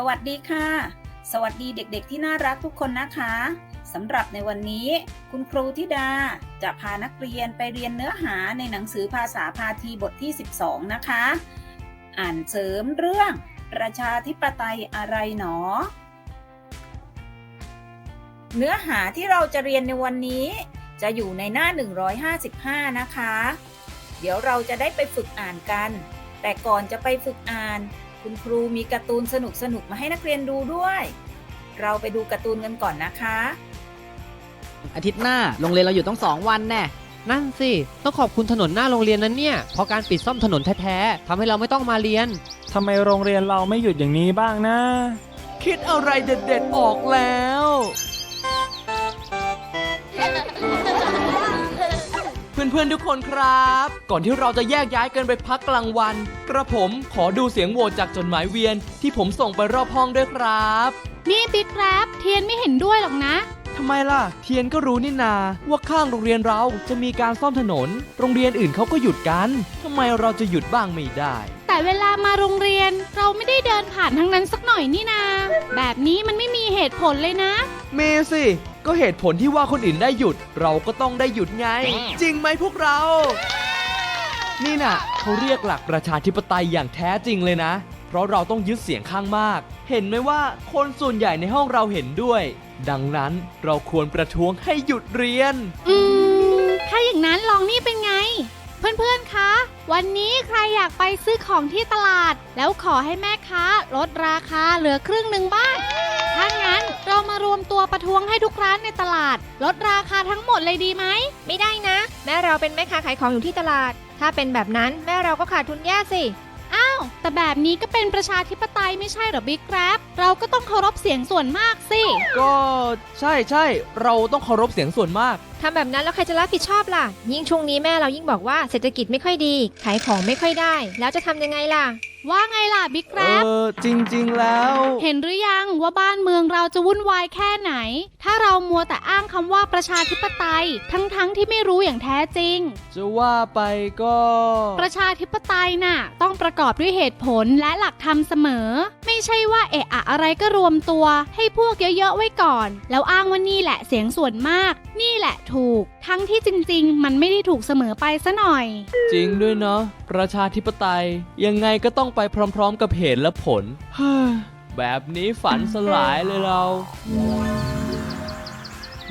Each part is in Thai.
สวัสดีค่ะ สวัสดีเด็กๆที่น่ารักทุกคนนะคะสำหรับในวันนี้ คุณครูธิดาจะพานักเรียนไปเรียนเนื้อหาในหนังสือภาษาพาทีบทที่ 12 นะคะ อ่านเสริมเรื่อง ประชาธิปไตยอะไรหนอ เนื้อหาที่เราจะเรียนในวันนี้ จะอยู่ในหน้า 155 นะคะ เดี๋ยวเราจะได้ไปฝึกอ่านกัน แต่ก่อนจะไปฝึกอ่าน คุณครูมีการ์ตูนสนุกๆมาให้นักเรียนดูด้วย เราไปดูการ์ตูนกันก่อนนะคะ อาทิตย์หน้าโรงเรียนเราอยู่ต้องสองวันแน่ นั่นสิ ต้องขอบคุณถนนหน้าโรงเรียนนั้นเนี่ย เพราะการปิดซ่อมถนนแท้ๆทำให้เราไม่ต้องมาเรียน ทำไมโรงเรียนเราไม่หยุดอย่างนี้บ้างนะ คิดอะไรเด็ดๆออกแล้ว เพื่อนๆ ทุกคนครับ ก่อนที่เราจะแยกย้ายกันไปพักกลางวัน กระผมขอดูเสียงโหวตจากจดหมายเวียน ที่ผมส่งไปรอบห้องด้วยครับ นี่บิ๊กครับเทียนไม่เห็นด้วยหรอกนะ ทำไมล่ะ เทียนก็รู้นี่นา ว่าข้างโรงเรียนเราจะมีการซ่อมถนน โรงเรียนอื่นเขาก็หยุดกันทำไมเราจะหยุดบ้างไม่ได้ แต่เวลามาโรงเรียนเราไม่ได้เดินผ่านทั้งนั้นสักหน่อยนี่นา แบบนี้มันไม่มีเหตุผลเลยนะ เมสิ ก็เหตุผลที่ว่าคนอื่นได้หยุด เราก็ต้องได้หยุดไง จริงไหมพวกเรา นี่น่ะเขาเรียกหลักประชาธิปไตยอย่างแท้จริงเลยนะ เพราะเราต้องยึดเสียงข้างมาก เห็นไหมว่าคนส่วนใหญ่ในห้องเราเห็นด้วย ดังนั้นเราควรประท้วงให้หยุดเรียน อืม ถ้าอย่างนั้นลองนี่เป็นไง เพื่อนๆ คะ วันนี้ใครอยากไปซื้อของที่ตลาด แล้วขอให้แม่ค้าลดราคาเหลือครึ่งหนึ่งบ้าง ถ้างั้น เรามารวมตัวประท้วงให้ทุกร้านในตลาด ลดราคาทั้งหมดเลยดีไหม ไม่ได้นะ แม่เราเป็นแม่ค้าขายของอยู่ที่ตลาด ถ้าเป็นแบบนั้นแม่เราก็ขาดทุนแย่สิ อ้าว แต่แบบนี้ก็เป็นประชาธิปไตยไม่ใช่เหรอบิ๊กแกรบเราก็ต้องเคารพเสียงส่วนมากสิ ก็ใช่ใช่เราต้องเคารพเสียงส่วนมาก ทำแบบนั้นแล้วใครจะรับผิดชอบล่ะ ยิ่งช่วงนี้แม่เรายิ่งบอกว่าเศรษฐกิจไม่ค่อยดี ขายของไม่ค่อยได้ แล้วจะทำยังไงล่ะ ว่าไงล่ะบิ๊กแกรเอบอจริง ๆ แล้ว เห็นหรือยังว่าบ้านเมืองเราจะวุ่นวายแค่ไหน ถ้าเรามัวแต่อ้างคำว่าประชาธิปไตย ทั้งๆทที่ไม่รู้อย่างแท้จริง จะว่าไปก็ ประชาธิปไตยน่ะ ต้องประกอบด้วยเหตุผลและหลักธรรมเสมอ ไม่ใช่ว่าเอะอะอะไรก็รวมตัว ให้พวกเยอะๆไว้ก่อน แล้วอ้างว่านี่แหละเสียงส่วนมาก นี่แหละถูก ทั้งที่จริง ๆ มันไม่ได้ถูกเสมอไปซะหน่อย จริงด้วยเนาะประชาธิปไตยยังไงก็ต้องไปพร้อมๆกับเหตุและผลเฮ้ยแบบนี้ฝันสลายเลยเรา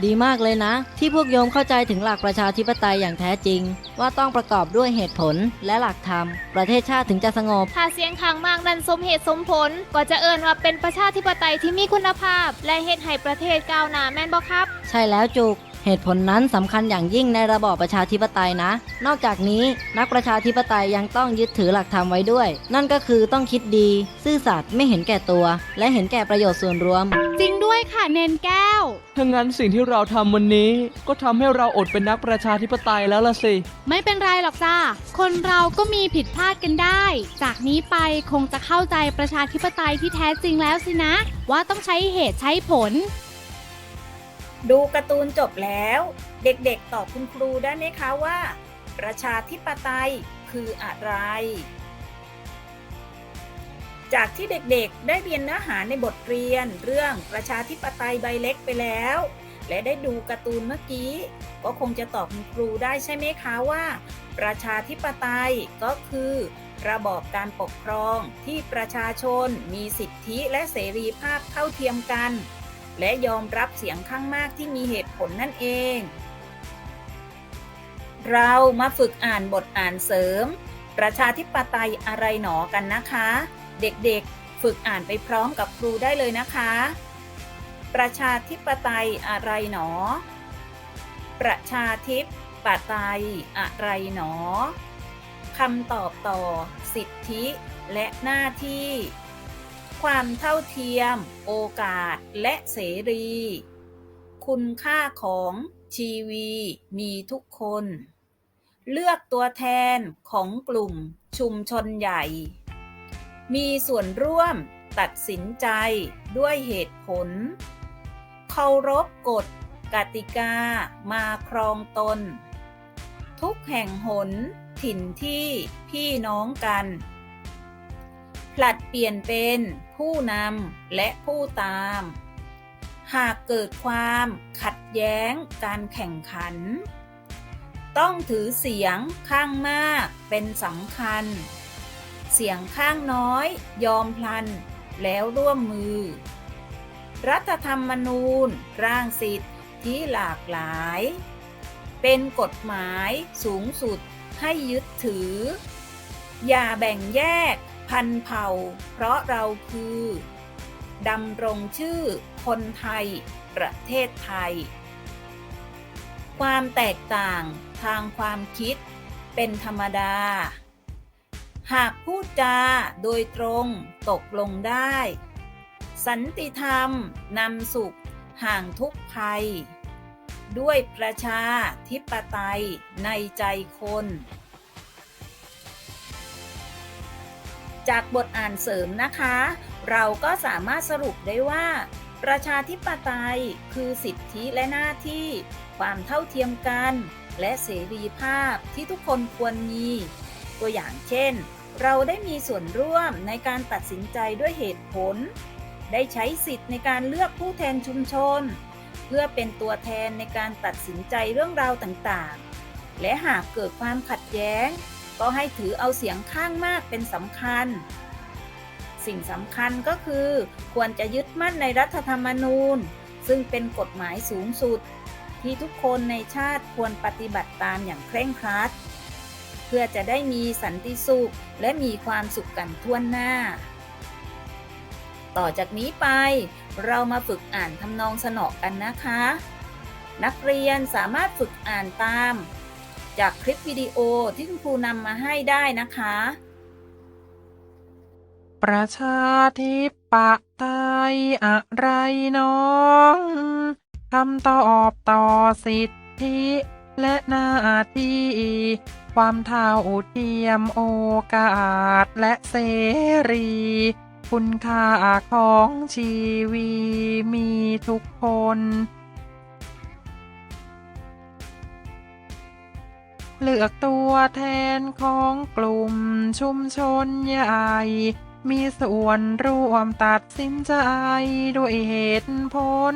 ดีมากเลยนะ ที่พวกโยมเข้าใจถึงหลักประชาธิปไตยอย่างแท้จริง ว่าต้องประกอบด้วยเหตุผลและหลักธรรม ประเทศชาติถึงจะสงบ ถ้าเสียงข้างมากนั้นสมเหตุสมผล ก็จะเอินว่าเป็นประชาธิปไตยที่มีคุณภาพ และเฮ็ดให้ประเทศก้าวหน้าแม่นบ่ครับ ใช่แล้วจุก เหตุผลนั้นสำคัญอย่างยิ่งในระบอบประชาธิปไตยนะ นอกจากนี้นักประชาธิปไตยยังต้องยึดถือหลักธรรมไว้ด้วย นั่นก็คือต้องคิดดี ซื่อสัตย์ไม่เห็นแก่ตัว และเห็นแก่ประโยชน์ส่วนรวม จริงด้วยค่ะเนนแก้ว ถ้างั้นสิ่งที่เราทำวันนี้ ก็ทำให้เราอดเป็นนักประชาธิปไตยแล้วล่ะสิ ไม่เป็นไรหรอกจ้าคนเราก็มีผิดพลาดกันได้ จากนี้ไปคงจะเข้าใจประชาธิปไตยที่แท้จริงแล้วสินะ ว่าต้องใช้เหตุใช้ผล ดูการ์ตูนจบแล้ว เด็กๆตอบคุณครูได้ไหมคะว่า ประชาธิปไตยคืออะไร จากที่เด็กๆได้เรียนเนื้อหาในบทเรียนเรื่องประชาธิปไตยใบเล็กไปแล้ว และได้ดูการ์ตูนเมื่อกี้ ก็คงจะตอบคุณครูได้ใช่ไหมคะว่า ประชาธิปไตยก็คือระบอบการปกครองที่ประชาชนมีสิทธิและเสรีภาพเท่าเทียมกัน และยอมรับเสียงข้างมากที่มีเหตุผลนั่นเอง เรามาฝึกอ่านบทอ่านเสริม ประชาธิปไตยอะไรหนอกันนะคะ เด็กๆ ฝึกอ่านไปพร้อมกับครูได้เลยนะคะ ประชาธิปไตยอะไรหนอ ประชาธิปไตยอะไรหนอคำตอบต่อ สิทธิและหน้าที่ ความเท่าเทียม โอกาสและเสรี คุณค่าของชีวีมีทุกคน เลือกตัวแทนของกลุ่มชุมชนใหญ่ มีส่วนร่วมตัดสินใจด้วยเหตุผล เคารพกฎกติกามาครองตน ทุกแห่งหนถิ่นที่พี่น้องกัน ผลัดเปลี่ยนเป็นผู้นำและผู้ตาม หากเกิดความขัดแย้งการแข่งขัน ต้องถือเสียงข้างมากเป็นสำคัญ เสียงข้างน้อยยอมพลันแล้วร่วมมือ รัฐธรรมนูญร่างสิทธิที่หลากหลาย เป็นกฎหมายสูงสุดให้ยึดถือ อย่าแบ่งแยก พันเผ่า เพราะเราคือดำรงชื่อคนไทย ประเทศไทย ความแตกต่างทางความคิดเป็นธรรมดา หากพูดจาโดยตรงตกลงได้ สันติธรรมนำสุขห่างทุกภัย ด้วยประชาธิปไตยในใจคน จากบทอ่านเสริมนะคะ เราก็สามารถสรุปได้ว่า ประชาธิปไตยคือสิทธิและหน้าที่ ความเท่าเทียมกัน และเสรีภาพที่ทุกคนควรมี ตัวอย่างเช่น เราได้มีส่วนร่วมในการตัดสินใจด้วยเหตุผล ได้ใช้สิทธิ์ในการเลือกผู้แทนชุมชน เพื่อเป็นตัวแทนในการตัดสินใจเรื่องราวต่างๆ และหากเกิดความขัดแย้ง ก็ให้ถือเอาเสียงข้างมากเป็นสำคัญ สิ่งสำคัญก็คือควรจะยึดมั่นในรัฐธรรมนูญ ซึ่งเป็นกฎหมายสูงสุด ที่ทุกคนในชาติควรปฏิบัติตามอย่างเคร่งครัด เพื่อจะได้มีสันติสุขและมีความสุขกันทั่วหน้า ต่อจากนี้ไปเรามาฝึกอ่านทำนองสนอกันนะคะ นักเรียนสามารถฝึกอ่านตาม จากคลิปวิดีโอที่คุณครูนำมาให้ได้นะคะ ประชาธิปไตยอะไรน้องคำตอบต่อสิทธิและหน้าที่ความเท่าเทียมโอกาสและเสรี คุณค่าของชีวีมีทุกคน เลือกตัวแทนของกลุ่มชุมชนใหญ่ มีส่วนร่วมตัดสินใจด้วยเหตุผล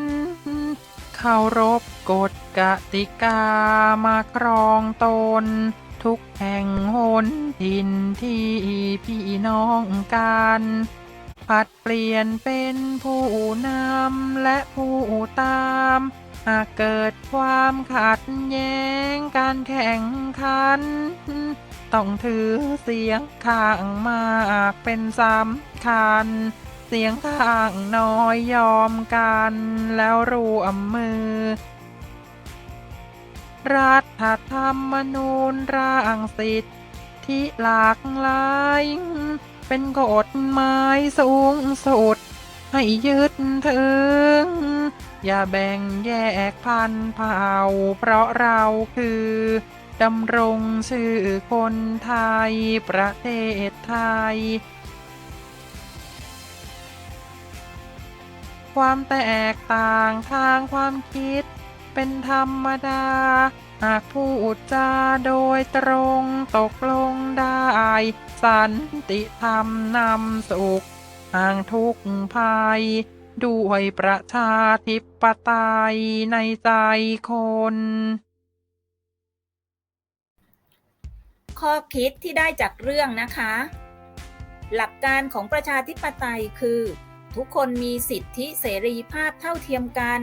เคารพกฎกติกามาครองตน ทุกแห่งหนถิ่นที่พี่น้องกันผัดเปลี่ยนเป็นผู้นำและผู้ตาม หากเกิดความขัดแย้งการแข่งขัน ต้องถือเสียงข้างมากเป็นสำคัญ เสียงข้างน้อยยอมกันแล้วรวมมือ รัฐธรรมนูญร่างสิทธิหลากหลาย เป็นกฎหมายสูงสุด ให้ยึดถึง อย่าแบ่งแยกพันเผ่า เพราะเราคือดำรงชื่อคนไทยประเทศไทย ความแตกต่างทางความคิดเป็นธรรมดา หากพูดจาโดยตรงตกลงได้ สันติธรรมนำสุข ห่างทุกภัย ด้วยประชาธิปไตยในใจคน ข้อคิดที่ได้จากเรื่องนะคะ หลักการของประชาธิปไตยคือ ทุกคนมีสิทธิเสรีภาพเท่าเทียมกัน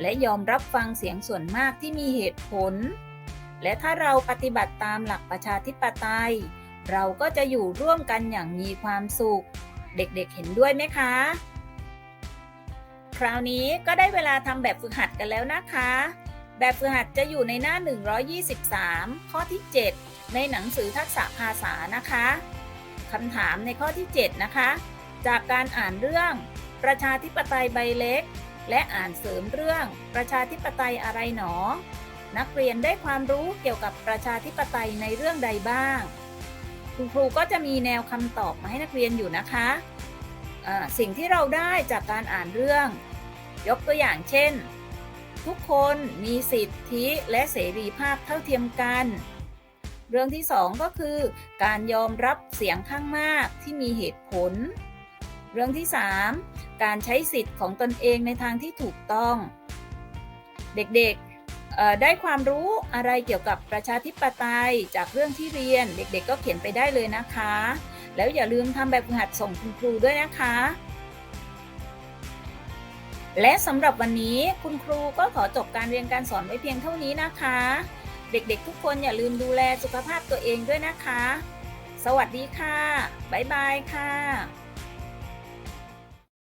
และยอมรับฟังเสียงส่วนมากที่มีเหตุผล และถ้าเราปฏิบัติตามหลักประชาธิปไตย เราก็จะอยู่ร่วมกันอย่างมีความสุข เด็กๆเห็นด้วยไหมคะ คราวนี้ก็ได้เวลาทำแบบฝึกหัดกันแล้วนะคะ แบบฝึกหัดจะอยู่ในหน้า 123 ข้อที่ 7 ในหนังสือทักษะภาษานะคะคำถามในข้อที่ 7 นะคะ จากการอ่านเรื่อง ประชาธิปไตยใบเล็ก และอ่านเสริมเรื่อง ประชาธิปไตยอะไรหนอ นักเรียนได้ความรู้เกี่ยวกับประชาธิปไตยในเรื่องใดบ้าง คุณครูก็จะมีแนวคำตอบมาให้นักเรียนอยู่นะคะอ่าสิ่งที่เราได้จากการอ่านเรื่อง ยกตัวอย่างเช่น ทุกคนมีสิทธิและเสรีภาพเท่าเทียมกัน เรื่องที่สองก็คือ การยอมรับเสียงข้างมากที่มีเหตุผล เรื่องที่สามการใช้สิทธิ์ของตนเองในทางที่ถูกต้อง เด็กๆ ได้ความรู้อะไรเกี่ยวกับประชาธิปไตยจากเรื่องที่เรียน เด็กๆ ก็เขียนไปได้เลยนะคะ แล้วอย่าลืมทำแบบฝึกหัดส่งคุณครูด้วยนะคะ และสำหรับวันนี้คุณครูก็ขอจบการเรียนการสอนไว้เพียงเท่านี้นะคะ เด็กๆ ทุกคนอย่าลืมดูแลสุขภาพตัวเองด้วยนะคะ สวัสดีค่ะ บ๊ายบายค่ะ